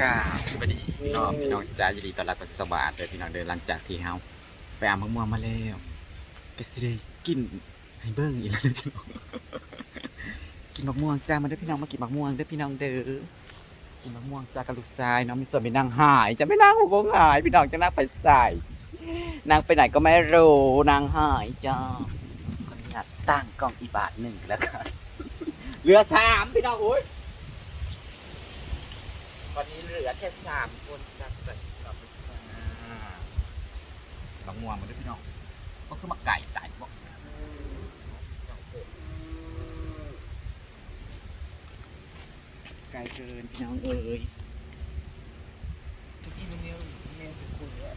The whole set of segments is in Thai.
กาสวัสดีพี่น้องพี่น้องจ้ายินดีต้อนรับเข้าสู่สบายเด้อพี่น้องเดินหลังจากที่เฮาไปอางมะม่วงมาแล้วก็สิได้กินให้เบิ่งอีกแล้วเด้อพี่น้องกินมะม่วงจ้ามาเด้อพี่น้องมากินมะม่วงเด้อพี่น้องเด้อกินมะม่วงจ้ากับลูกชายน้องมีส่วนไปนั่งหายจะไม่นั่งหัวงหายพี่น้องจะนั่งไปใส่นางไปไหนก็ไม่รู้นางหายจ้าคนนี้ตั้งกล้องอีบาทหนึ่งแล้วกันเหลือสามพี่น้องโอ้ย วันนี้เหลือแค่สามคนจัดใส่กลับไปจ้าบางม่วงมาด้วยพี่น้องก็คือมาไก่จ่ายบอกไก่เกินพี่น้องเอ้ยที่มันเนี้ยเนี้ยสุดคุณเลย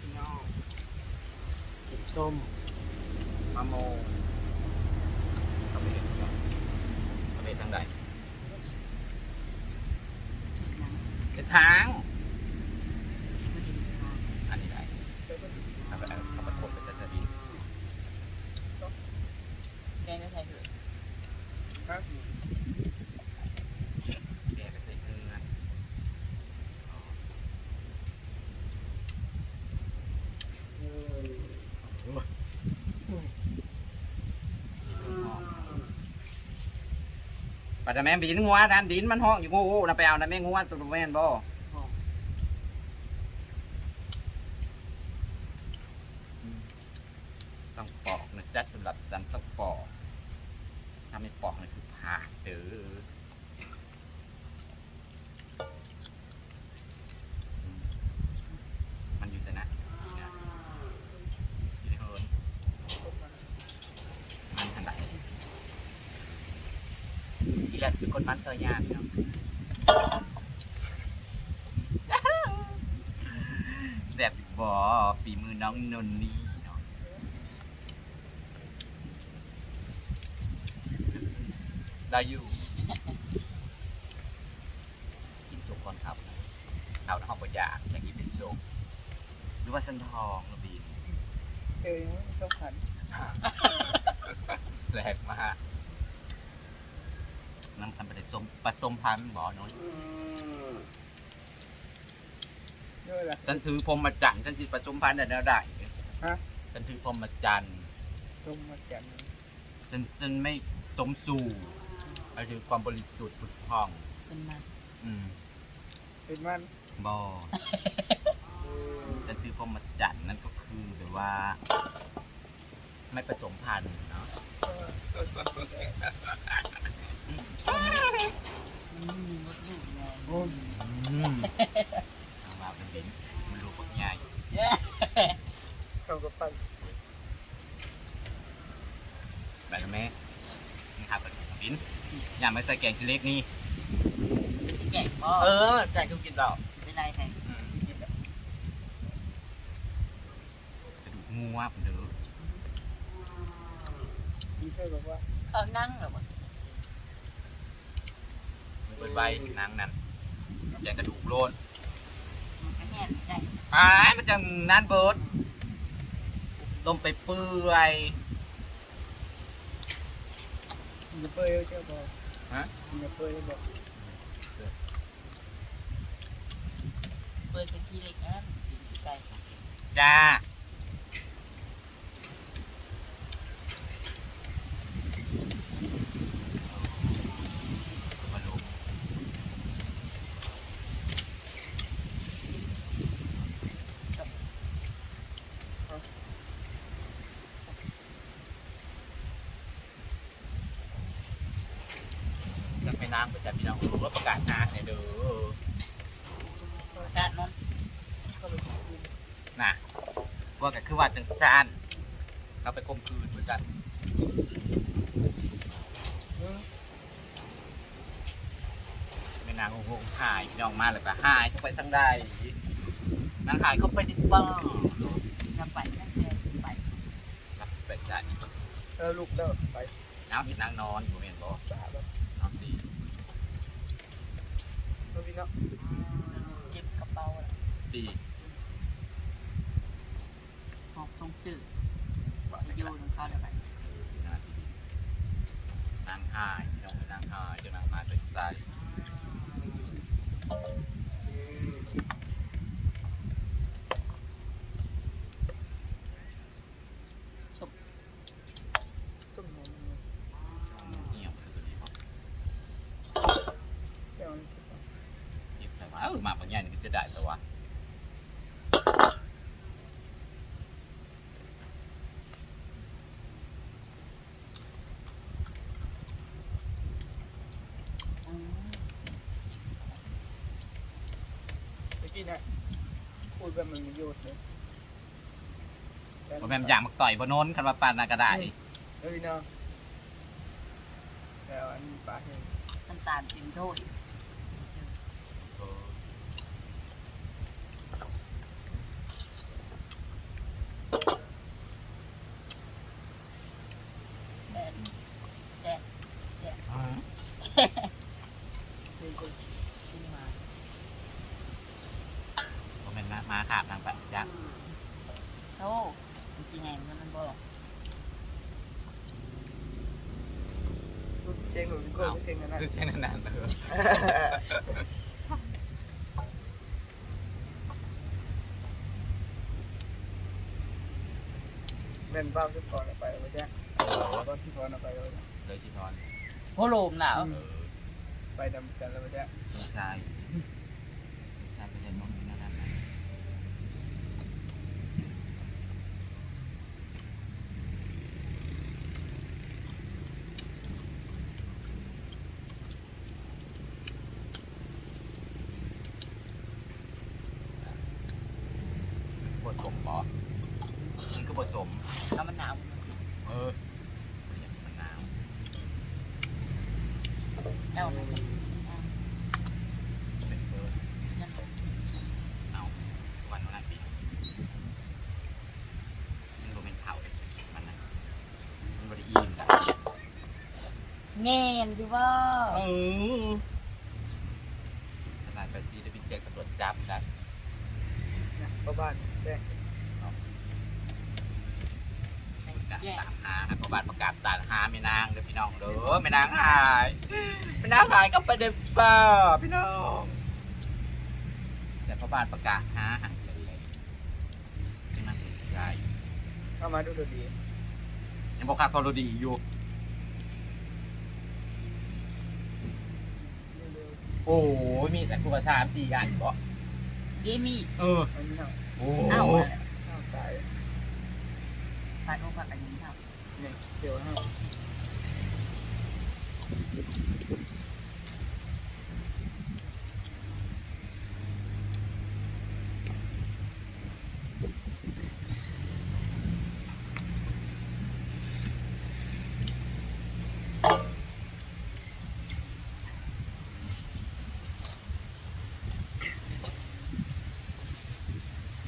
พี่น้องกินส้ม มะโมเขาไปเห็นก่อนเขาไปเห็นทางใดเป็นทาง อันนี้ได้เอาไปเอาเอาไปทบไปสัจดิน แกงก็ใส่เถอะ แกไปใส่เกลือ ปัดแต่แม่นบินงัวนั่นดินมันห้องอยู่งูนะไปเอานะแม่งัวตัวแม่นบ่ต้องปอกนะจ๊ะสำหรับสันต้องปอก ถ้าไม่ปอกนี่คือผ่าเด้ออืมมันอยู่สนะนี่นะอยู่ในเฮิร์นมันทันใด อีแลสเป็นคนมันซอยยากพี่น้องแซ่บอีกบ่ ฝีมือน้องนนนี่เนาะได้อยู่ กินสุกก่อนครับเอาห้องประหยัดอยากกินเป็นสุกหรือว่าสันทองระบีนเจอยังไม่ต้องขันแรงมาก น้ำทำไปได้สมผสมพันธุ์บ่อน้อยด้วยล่ะฉันถือพรหมจันทร์ฉันสิผสมพันธุ์ได้แนวใดฮะ ฉันถือพรหมจันทร์ต้มมาจันทร์ฉันฉันไม่สมสู่ก็คือความบริสุทธิ์ผุดพอง เป็นมันอืม เป็นมันบอ จะถือพรหมจันทร์นั่นก็คือแบบว่า ไม่ผสมพันธุ์เนาะ มันไม่มีมดลูกไงโอ้ยทางมาเป็นดินมันรูปใหญ่เข้ากับปั้นแบบนั้นไหมนี่ครับเป็นดินอย่ามาใส่แกงขี้เล็กนี่แก่พ่อเออแกงทุกกินเปล่าเป็นไรแทงอืมกระดูกงูว่าผมเด้อพี่ช่วยบอกว่าเขานั่งหรอวะ เปิดใบนางนั่นแกงกระดูกโลนมันก็แง่ใจอ้ายมันจะนั่นเบิร์ดต้มไปเปื่อยมันจะเปื่อยเจ้าบอกฮะมันจะเปื่อยบอกเปิดเป็นที่เล็กนะไก่จ้ามาลงจะไปน้ำประจับพี่น้องรู้ว่าประ กาศหาเนี่ยเด้อด้านนั้นเข้าไปกินน่ะว่าก็คือว่าจังซานเขาไปคมคืนเหมือนกันเออแม่นางโอ้โหหายพี่น้องมาเลยปะหายเข้าไปทางใดนางหายเข้าไปในบ้านจะไปนั่นแหละไปรับไปใจเออลูกเด้อไปน้ำเห็นนางนอนอยู่เห็นบ่สาแบบนอนดี นาพี่เนาะเก็บกระเป๋าอะตีหอกส่งชื่อว่าจโยนขงเขาเดี๋ยวไปนั่งค่ายน้องนั่งหายจะนั่งมาใส่ใจ เมื่อกี้เนี่ยพูดแบบมันมีโยชน์เลยผมแม่นอยากมาต่อยบนโน้นคันว่าปานนากระได้เฮ้ยเนาะแล้วอันนี้ปลาเห็น น้ำตาลติ่มถ้วยเจอแดดแดด มีคน ขึ้นมา ผมเป็นมามาขาบทางปะยักษ์โอ้จริงๆไงมันมันบอกเซ็งหรือเป็นคนเซ็งกันนะคือแค่นั้นนะเออเล่นบ้าทุกคนไปแล้วจ้ะเออตอนที่คนไปแล้วเลยชิทอนโพโลมหนาวเออไปดำกันแล้วจ้ะสงสัยสงสัยไปเรียนน้องนี่นั่นนั่นนะ ผสมปอมันก็ผสมแล้วมันหนาวเอออย่างมะนาวแล้วมันจะอะเป็นเบอร์นั่นบอกเอาวันนั้นปีมันบ่เป็นเผาเลยมันนะมันบริอินละแง่นดิว่าเออขนาดไปซีได้เป็นเจอกับตรวจจับนะ เนี่ยพ่อบ้านแจ้ง ประกาศ ตามหาให้พ่อบ้านประกาศตามหาไม่นางเด้อพี่น้องเด้อไม่นางหายไม่นางหายก็ไปเด็บป่าพี่น้อง แต่พ่อบ้านประกาศหาหันเลยที่มันไม่ใช่เอามาดูดูดียังบอกค่าโทรดีอยู่โอ้ยมีแต่กูประชามสี่อันบ่เดมี่เออ อันนี้เนาะโอ้ เอ้าข้าวตายผัดโอผัดอันนี้ครับ เนี่ยเดี๋ยวห้า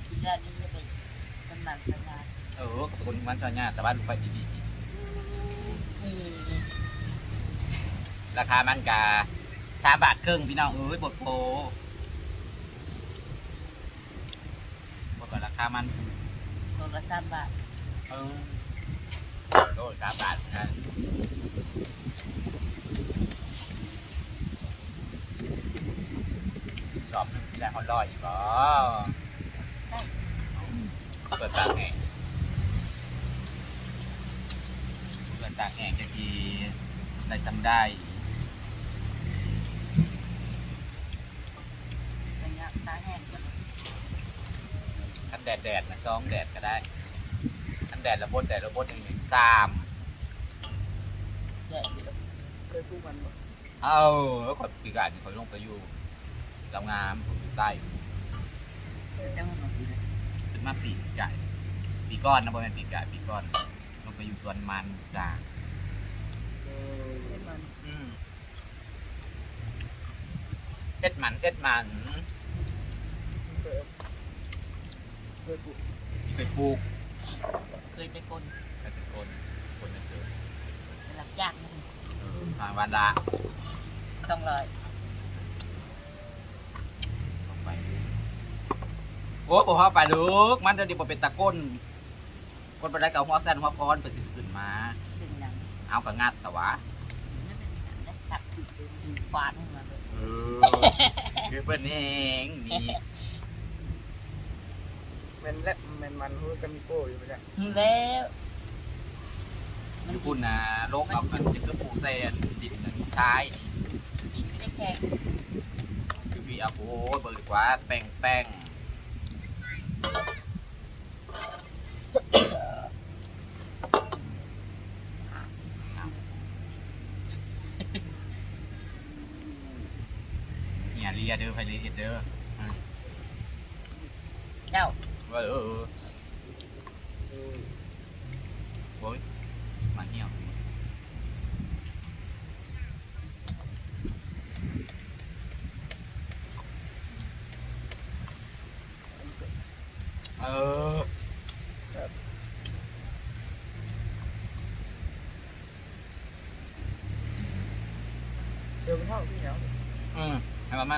ทีแรกนี่จะไปกำลังทำงานเออคนมันชอยาแต่ว่าลูกไปดี ราคามันกาสามบาทครึ่งพี่น้องเอ้ยบทโพบทว่าราคามันโลละสามบาทเออโลสามบาทนะสอบหนึ่งที่ได้ฮอลลอยอีกบ่เปิดตากแห้งเปิดตากแห้งจะกีได้จำได้ ระยะตาแห้งก็ ทัน แดดแดดนะซองแดดก็ได้ทันแดดระบดแดดระบดหนึ่งหนึ่งสามแย่อยู่เคยพูดมันบอกเอาแล้วขอปีกายนี่เขาลงไปอยู่ลำงามผมอยู่ใต้จังหวะขึ้นมาปีกไก่ปีก้อนนะบริเวณปีกไก่ปีก้อนลงไปอยู่สวนมันจ้าเออเห็นมันอืมเอ็ดมันเอ็ดมัน เคยเค ยปลูกที่เคยปลูกเคยจะกลแต่เป็นคนคนจะเจอไปรับจ้างนั่นเออทางวันละสองร้อยลงไปโอ้ผมเข้าไปลูกมันจะดีกว่าเป็นตะก้นคนไปได้กับหัวแซนหัวคอนไปถึงขึ้นมาเป็นหยังเอากับงัดแต่ว่าอสับถึงดินฟาดขึ้นมาเลย เออคือเพิ่นเองนี่แมันและแมันมันฮู้จะมีโป้อยู่ไหมเนี่ยแล้วญี่ปุ่นนะโลกเอากันจะคือปลูกใส่อันดินนั่นชายนี่กินไม่ได้แข็งคือพี่เอาโอ้ยเบิกดีกว่าแป้งแป้งเนี่ยเรียเด้อไปเรียเด้อเจ้าว่าเออเออโอ้ยมาเหี่ยวเออเดี๋ยวไปห้องพี่เหนียวอืมให้มันมา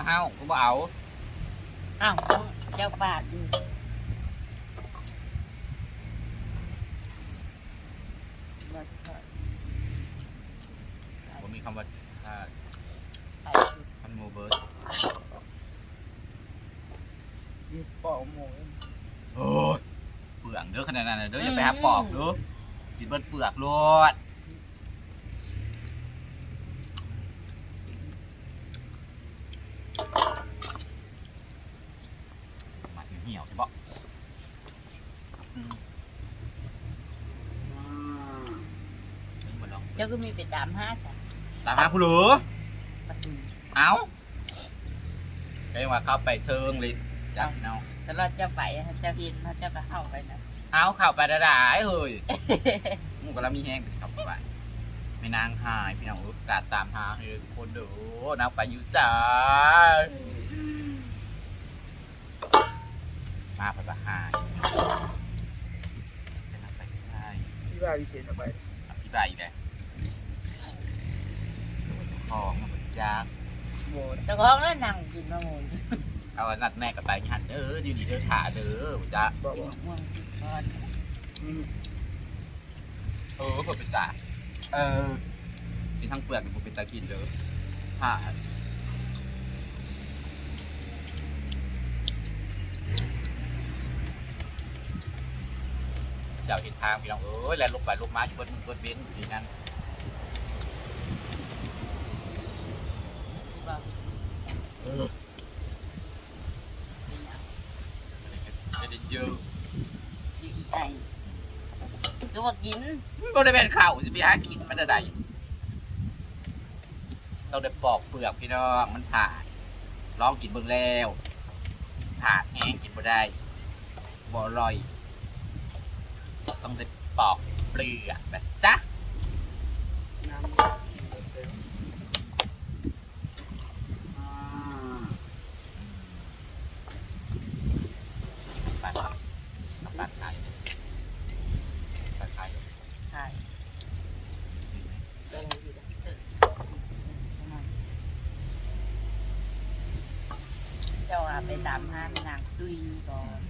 เฮากูบ่เอาอ้าวเจ้าปาดอยู่มาที่ท่า ผมมีคำว่าถ้า ไป คันโมเบิร์ด มีปอกหมู โอ้ยเปลือกเด้อขนาดนั้นน่ะเด้ออย่าไปหาปอกเด้อกินเบิดเปลือกโลดมันเหี่ยวใช่ปะอืมมาลองเจ้าก็มีไปตามห้าสะตามหาผู้หรือประตูเอาเรียกว่าเข้าไปเชิงเลยจับเนาะตลอดเจ้าไปเจ้าเห็นเจ้าก็เข้าไปนะ เอาเข้าไปได้ได้เฮ้ยหมูกระมีแห้งเข้าไปไม่นางหายพี่น้องโอกาสตามหาให้ทุกคนเดูนางไปอยู่จ้ามาไปประหารเป็นนางไปใช่พี่ว่าวิเศษเอาไปอธิบายอีกแล้วตัวเจ้าของมาเป็นจ้าโมนเจ้าของแล้วนั่งกินมะม่วงเอาอันนัดแน่กับไปหันเด้อดีดีเด้อขาเด้อจ้าบอกกินบอก มะม่วงสิก้ออืมเออเป็นตาเออกินทั้งเปลือกมันเป็นตากินเลยผ่าเจ้าเห็นทางพี่น้องเอ้ยแล้วลงไปลงมาอยู่บนบนเบนซ์สีนั้น บอก เออ กินเอา จะได้เยอะ อยู่อี ไอก็ว่ากินก็ได้เป็นข่าวสิพี่หากินมันจะได้เราได้ปอกเปลือกพี่น้องมันผ่านลองกินเบิ่งแล้วผ่านแห้งกินบ่ได้บ่อร่อย ต้องได้ปอกเปลือกนะ น้ำเต็ม ปัดกับปัดไทยปัดไทย ใช่ ได้ไหมพี่ เจ้าอา ไปตามห้านางตุยก่อน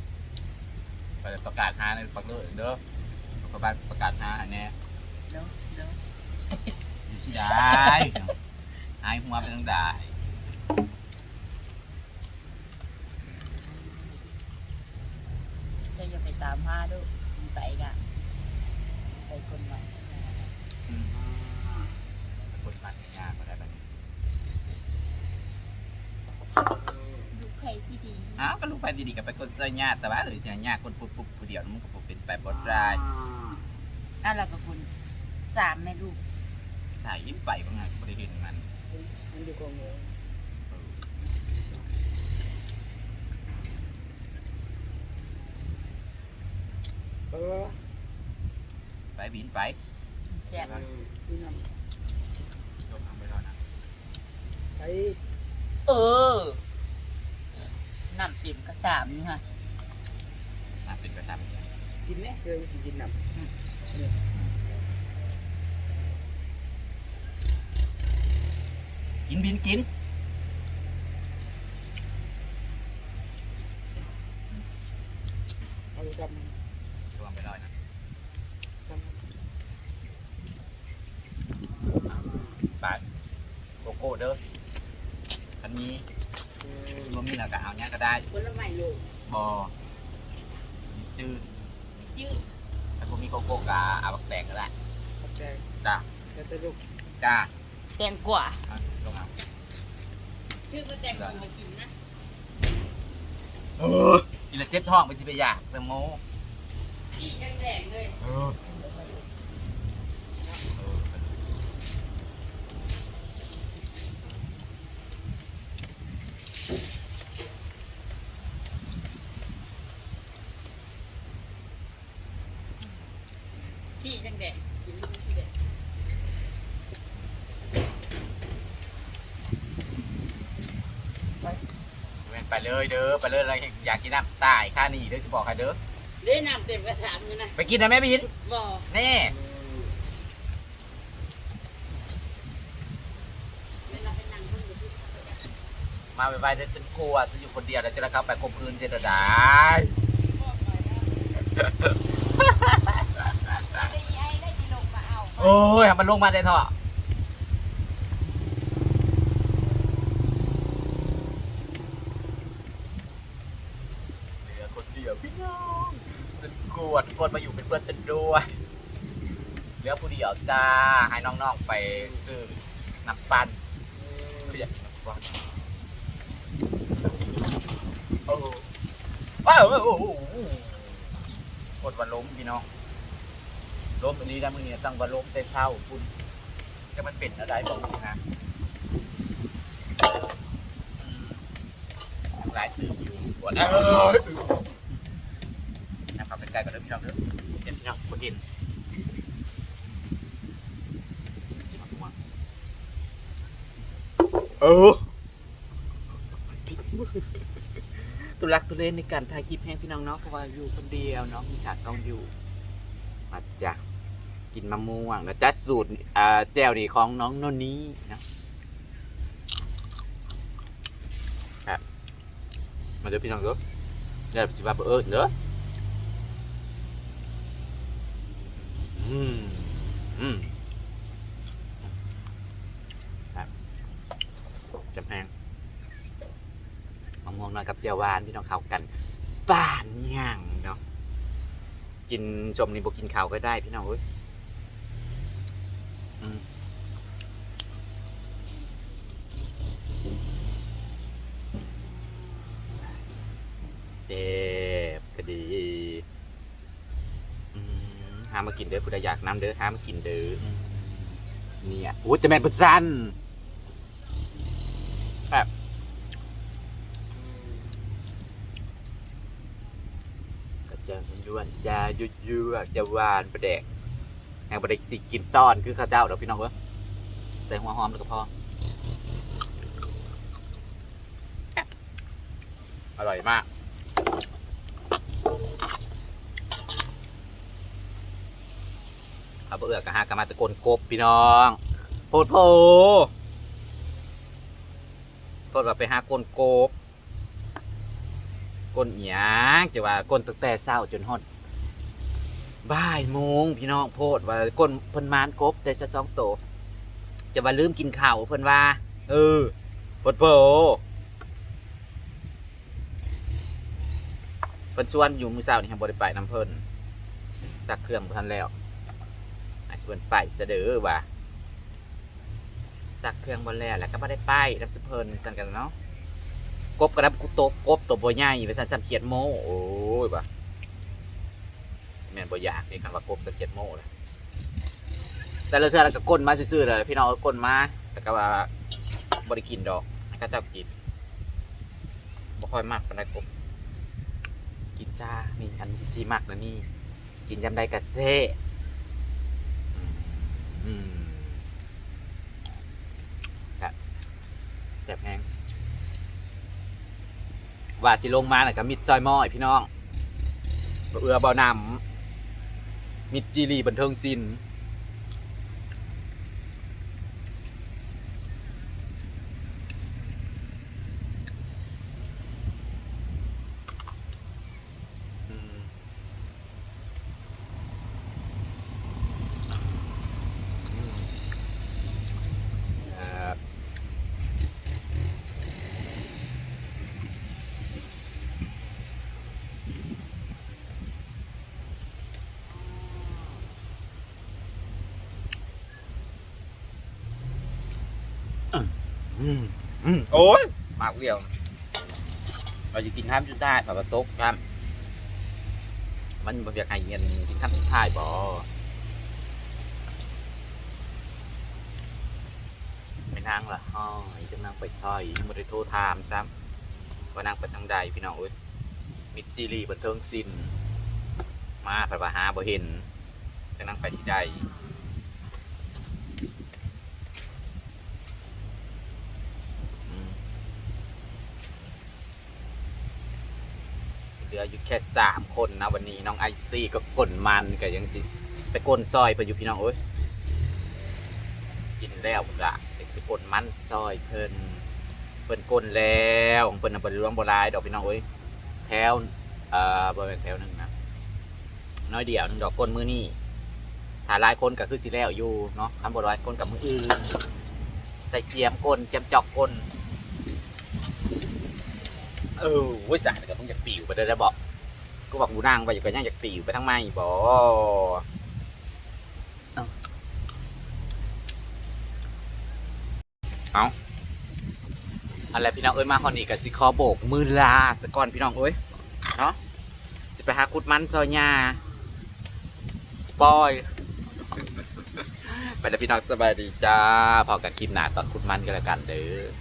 ไปประกาศหาในปักเลยเด้อประกาศประกาศหาอันเนี้ยเดี๋ยวเดี๋ยวอยู่ที่ได้หายหัวไปตั้งได้จ้าอย่าไปตามห้าด้วยไปกะไปคนใหม่อืมคนมันยากก็ได้แบบนี้ ลูกใครที่ ดีอ้าวก็ลูกไปดีๆกับไปคนเสื้อญาติแต่ว่าหรือจะญาติคนปุ๊บปุ๊บผู้เดียวมันก็บ่เป็นไปบ่ได้น่าเรากับคนสามแม่ลูกใส่ยิ้มไปก็ไงบริเห็นมันมันอยู่กองหมูเออไปบินไปแซ่บที่นยกทางไปก่อนนะำไปเออ น้ำเต็มกระสามนี่ค่ะน่าเป็นกระชับกินไหมเคยกินน้กินบินกินำเอาไปทช่วงไปเลยนะำทำบาทโก้เด้ออันนี้ มันมีหน้ากากเอาเนี้ยก็ได้ผลไม้โลกบอมีจืดยืดถ้าผมมีโกโก้กาเอาบักแตงก็ได้ขอบใจจ้าแค่ตะลุกจ้าแตงกว่าเอาลงเอาชื่อก็แตงกว่ากินนะเออกินแล้วเจ็บท้องไปสิไปอยากแตงโมพี่ยังแดงเลย เออเออ พี่ยังแดงกินไม่พี่แดงแม่นไปเลยเด้อไปเลยอะไรอยากกินน้ำตายค่านี่เด้อสิบอกใครเด้อเล่นน้ำเต็มกระสามอยู่นะไปกินนะแม่บินบ่แน่เล่นน้ำเป็นนางเพิ่งอยู่ที่มาไปไปเด้อฉันกลัวฉันอยู่คนเดียวแล้วจะเข้าไปข่มคืนเจตดาไอ้ไอ้ได้กินลงมาเอา โอ้ยมันลงมาได้เถอะเหลือคนเดียวพี่น้องฉันกวทุกคนมาอยู่เป็นเพื่อนฉันด้วยเหลือผู้เดียวจ้าให้น้องๆไปซื้อน้ำปั่นคืออยากกินน้ำปั่นโอ้โหโอ้โหกดวันล้มพี่น้อง ล้มอันนี้นะมึงเนี่ยตั้งว่าล้มแต่เช้าคุณจะมันเป็นอะไรบอกมึงนะอืมหลายตื่นอยู่ปวดเออนะครับเป็นไกลกับเริ่มชอบเริ่มเห็นพี่น้องคนอินเออตุลักตุเลนในการถ่ายคลิปแห้งพี่น้องเนาะเพราะว่าอยู่คนเดียวเนาะมีฉากกล้องอยู่มาจ้ะ กินมะม่วงแล้วจ้ะสูตรอ่าแจ่วดีของน้องโนนนี่นะครับมาเดี๋ยวพี่น้องเด้อเดี๋ยวจะมาเอิญเด้ออืมอืมครับจำแพงมะม่วงน้อยกับแจ่วหวานพี่น้องเข้ากันป่านย่างเนาะกินชมนี่บกินข้าวก็ได้พี่น้องเอ้ย เจ็บก็ดีอืมหามากินเด้อผู้ใดอยากน้ำเด้อหามากินเด้ออืมเนี่ยอู้จะแม่นบุษันครับก็จะย้วนๆจะยุ่ยๆจะหวานประเดกแห่ งประเดกสิกินตอนคือข้าวเจ้าเด้อพี่น้องเว้ยใส่หัวหอมแล้วก็พออร่อยมากเอาเบื่อกะฮากะมาตะโกนกบพี่น้องโพดโพโพดว่าไปหากลกบกลเอียงจะว่ากลตั้งแต่เช้าจนฮอด บ่ายโมงพี่น้องโพดว่ากลเพิ่นมานกบได้สักสองโตจะว่าลืมกินข้าวเพิ่นว่า เออโพดโพเพิ่นชวนอยู่มื้อเช้านี่ยังบ่ได้ไปนํเพิ่นจักเครื่องบ่ทันแล้วอาจจะเป็นไปเสดอว่ะสักเครื่องบอลแล้วแล้วก็ไม่ได้ไปรับสเพลินสั่นกันเนาะกบกระดับกุโตกบตัวบ่ใหญ่ไปสั่นจำเขียดโมโอ้ยว่ะ แม่นบ่อยากนี่คำว่ากบสังเขียดโมเลยแต่ละเทื่อแล้วก็ก้นมาซื่อๆเลยพี่น้องก็ก้นมาแล้วก็ว่าบ่ได้กินดอกให้ก็เจ้ากินบ่ค่อยมากปานใดกบกินจ้านี่อันที่มากนะนี่ กินยำใดกะเซ่อืมครับแสบแห้งว่าสิลงมาน่ะกับมิดจอยม้อยพี่น้องเอือบ่นำ มิจีรีบันเทิงศิลป์อืม ครับ อืมอืมโอ้ยมากเดียว เราจะกินข้ามจุดได้ผักกระตกครับ มันบ่อยากให้เงินกินข้ามสุดท้ายบ่ไปนางละห้อยจะนางไปซอยยังบ่ได้โทรถามซ้ำว่านางไปทางใดพี่น้องเอ้ยมิจีรีบันเทิงสินมาผัดว่าหาบ่เห็นจะนางไปที่ใดอืม เห ลืออยู่แค่สามคนนะวันนี้น้องไอซี่ก็กลนมันก็ยังสิไปกลนซอยไปอยู่พี่น้องเอ้ยกินแล้วละไปกลนมันซอยเพิ่นเพิ่นกลนแล้วเพิ่นน่ะบ่ได้รวมบ่หลายดอกพี่น้องเอ้ยแถวเอ่อบ่เป็นแถวหนึ่งนะน้อยเดียวหนึ่งดอกกลนมือนี้ถ้าหลายคนก็คือสิแล้วอยู่เนาะคันบ่หลายคนกับมืออื่นใส่เจียมกลนเจียมจอกกลนเออว้ยสายก็ต้องอยากปิวไปได้แล้วบอก กูบอกกูนั่งไปอยู่ก็ยังอยากปิวไปทั้งไม่บอเอาอาอะไรพี่น้องเอ้ยมาฮอนนี่กับสิคอโบก มือลาสก่อนพี่น้องเอ้ยเนาะสิไปหาคุดมันซอยยาปอยไปแล้วพี่น้องสบายดีจ้าพอกันคลิปหนาตอนคุดมันกันแล้วกันเด้อ